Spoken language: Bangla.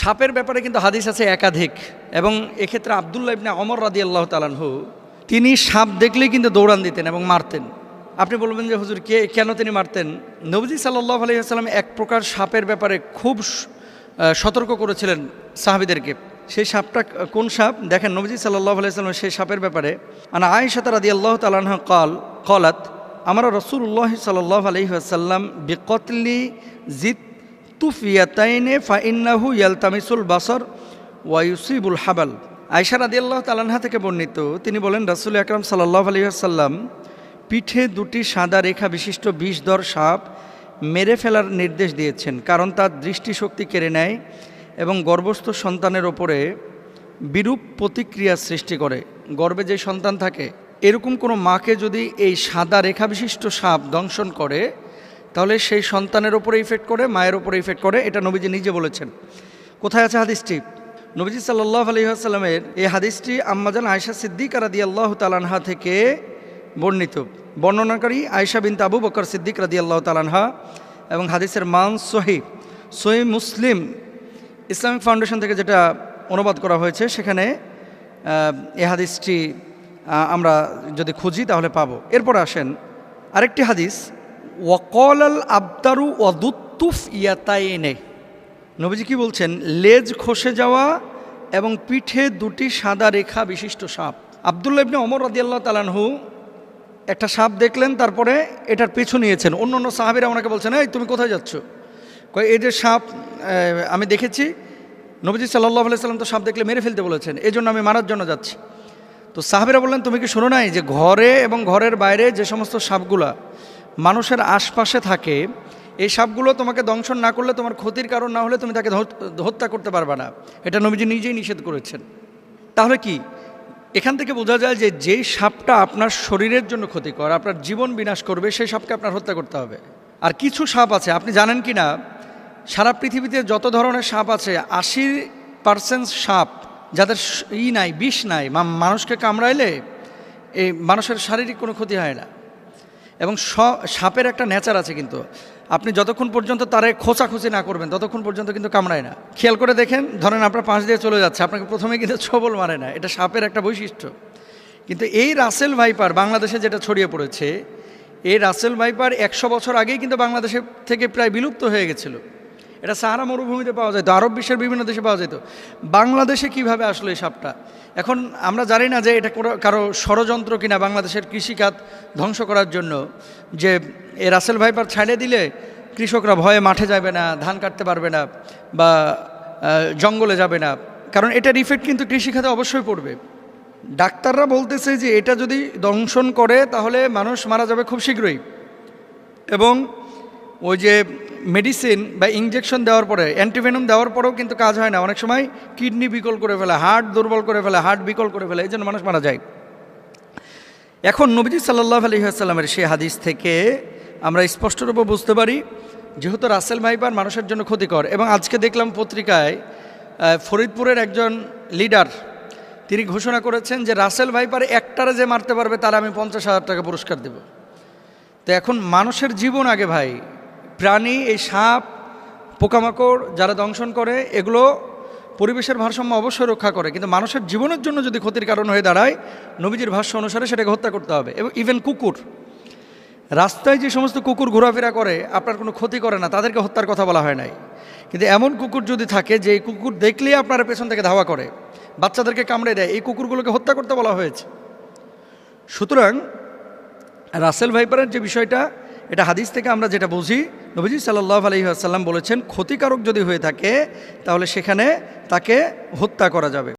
সাপের ব্যাপারে কিন্তু হাদিস আছে একাধিক। এবং এক্ষেত্রে আবদুল্লাহ ইবনে অমর রাদি আল্লাহ তালানহু তিনি সাপ দেখলেই কিন্তু দৌড়ান দিতেন এবং মারতেন। আপনি বলবেন যে, হুজুর, কে, কেন তিনি মারতেন? নবজি সাল্লাহ আলহিহাস্লাম এক প্রকার সাপের ব্যাপারে খুব সতর্ক করেছিলেন সাহাবিদেরকে। সেই সাপটা কোন সাপ? দেখেন, নবজি সাল্লাহ আলাইসাল্লাম সেই সাপের ব্যাপারে, আনা আয়েশা রাদি আল্লাহ তালাহ কল, কলাত, আমার রসুল্লাহ সাল্লাহ আলহিহাসাল্লাম বিকতলি জিত তুফিয়াতাইনে, ফাইন্নাহু ইয়ালতামিসুল বাসর ওয়াইসিবুল হাবাল। আয়সা রাদি আল্লাহ তালাহা থেকে বর্ণিত, তিনি বলেন, রাসুল আকরাম সাল্লাহ আলহিহাসাল্লাম পিঠে দুটি সাদা রেখা বিশিষ্ট বিষধর সাপ মেরে ফেলার নির্দেশ দিয়েছেন, কারণ তার দৃষ্টিশক্তি কেড়ে নেয় এবং গর্ভস্থ সন্তানের ওপরে বিরূপ প্রতিক্রিয়া সৃষ্টি করে গর্বে যে সন্তান থাকে। এরকম কোনো মাকে যদি এই সাদা রেখা বিশিষ্ট সাপ দংশন করে তাহলে সেই সন্তানের ওপরে ইফেক্ট করে, মায়ের ওপরে ইফেক্ট করে, এটা নবীজি নিজে বলেছেন। কোথায় আছে হাদিসটি? নবীজি সাল্লাহ আলহিহাস্লামের এই হাদিসটি আম্মাজান আয়সা সিদ্দিক রাদি আল্লাহ তালানহা থেকে বর্ণিত। বর্ণনাকারী আয়সা বিন আবু বকর সিদ্দিক রাদি আল্লাহ তালানহা এবং হাদিসের মান সহি সহি মুসলিম ইসলামিক ফাউন্ডেশন থেকে যেটা অনুবাদ করা হয়েছে, সেখানে এই হাদিসটি আমরা যদি খুঁজি তাহলে পাবো। এরপর আসেন আরেকটি হাদিস ওয়াকল আল আবতারু ওয়াদুত্তুফ ইয়াতাইনে। নবীজি কি বলছেন? লেজ খসে যাওয়া এবং পিঠে দুটি সাদা রেখা বিশিষ্ট সাপ। আবদুল্লাহ ইবনে অমর রাদিয়াল্লাহ তালানহু একটা সাপ দেখলেন, তারপরে এটার পিছু নিয়েছেন। অন্য অন্য সাহাবিরা ওনাকে বলছেন, এই, তুমি কোথায় যাচ্ছ? কয়, এই যে সাপ আমি দেখেছি। নবীজি সাল্লাহ সাল্লাম তো সাপ দেখলে মেরে ফেলতে বলেছেন এই জন্য আমি মারার জন্য যাচ্ছি। তো সাহাবিরা বললেন, তুমি কি শোনো নাই যে ঘরে এবং ঘরের বাইরে যে সমস্ত সাপগুলা মানুষের আশপাশে থাকে, এই সাপগুলো তোমাকে দংশন না করলে তোমার ক্ষতির কারণ না হলে তুমি তাকে হত্যা করতে পারবে না। এটা নবীজি নিজেই নিষেধ করেছেন। তাহলে কি? এখান থেকে বোঝা যায় যে যেই সাপটা আপনার শরীরের জন্য ক্ষতিকর, আপনার জীবন বিনাশ করবে, সেই সাপকে আপনার হত্যা করতে হবে। আর কিছু সাপ আছে, আপনি জানেন কি না? সারা পৃথিবীতে যত ধরনের সাপ আছে আশি পার্সেন্ট সাপ যাদের ই নাই, বিষ নাই মানুষকে কামড়াইলে এই মানুষের শারীরিক কোনো ক্ষতি হয় না। এবং সাপের একটা নেচার আছে কিন্তু। আপনি যতক্ষণ পর্যন্ত তারে খোঁচাখুচি না করবেন, ততক্ষণ পর্যন্ত কিন্তু কামড়ায় না। খেয়াল করে দেখেন, ধরেন আপনার পাঁচ দিয়ে চলে যাচ্ছে, আপনাকে প্রথমে কিন্তু ছবল মারে না, এটা সাপের একটা বৈশিষ্ট্য। কিন্তু এই রাসেল ভাইপার বাংলাদেশে যেটা ছড়িয়ে পড়েছে, এই রাসেল ভাইপার একশো বছর আগেই কিন্তু বাংলাদেশের থেকে প্রায় বিলুপ্ত হয়ে গেছিল। এটা সাহারা মরুভূমিতে পাওয়া যেত, আরব বিশ্বের বিভিন্ন দেশে পাওয়া যেত। বাংলাদেশে কীভাবে আসলো এই সাপটা? এখন আমরা জানি না যে এটা কারও ষড়যন্ত্র কিনা বাংলাদেশের কৃষিখাত ধ্বংস করার জন্য, যে এ রাসেল ভাইপার ছাড়িয়ে দিলে কৃষকরা ভয়ে মাঠে যাবে না, ধান কাটতে পারবে না বা জঙ্গলে যাবে না। কারণ এটার ইফেক্ট কিন্তু কৃষিখাতে অবশ্যই পড়বে। ডাক্তাররা বলতেছে যে এটা যদি দংশন করে তাহলে মানুষ মারা যাবে খুব শীঘ্রই। এবং ওই যে মেডিসিন বা ইঞ্জেকশন দেওয়ার পরে অ্যান্টিভেনম দেওয়ার পরেও কিন্তু কাজ হয় না। অনেক সময় কিডনি বিকল করে ফেলে হার্ট দুর্বল করে ফেলে হার্ট বিকল করে ফেলে, এই জন্য মানুষ মারা যায়। এখন নবীজি সাল্লাহ আলহিহাস্লামের সেই হাদিস থেকে আমরা স্পষ্টরূপে বুঝতে পারি, যেহেতু রাসেল ভাইপার মানুষের জন্য ক্ষতিকর, এবং আজকে দেখলাম পত্রিকায় ফরিদপুরের একজন লিডার তিনি ঘোষণা করেছেন যে রাসেল ভাইপার একটারে যে মারতে পারবে, তার আমি পঞ্চাশ হাজার টাকা পুরস্কার দেব। তো এখন মানুষের জীবন আগে ভাই প্রাণী, এই সাপ, পোকামাকড় যারা দংশন করে, এগুলো পরিবেশের ভারসাম্য অবশ্যই রক্ষা করে। কিন্তু মানুষের জীবনের জন্য যদি ক্ষতির কারণ হয়ে দাঁড়ায়, নবীজির ভাষ্য অনুসারে সেটাকে হত্যা করতে হবে। এবং ইভেন কুকুর, রাস্তায় যে সমস্ত কুকুর ঘোরাফেরা করে, আপনার কোনো ক্ষতি করে না, তাদেরকে হত্যার কথা বলা হয় নাই। কিন্তু এমন কুকুর যদি থাকে, যে এই কুকুর দেখলেই আপনার পেছন থেকে ধাওয়া করে, বাচ্চাদেরকে কামড়ে দেয়, এই কুকুরগুলোকে হত্যা করতে বলা হয়েছে। সুতরাং রাসেল ভাইপারের যে বিষয়টা এটা হাদিস থেকে আমরা যেটা বুঝি, নবীজি সাল্লাহ আলহিহাসাল্লাম বলেছেন, ক্ষতিকারক যদি হয়ে থাকে, তাহলে সেখানে তাকে হত্যা করা যাবে।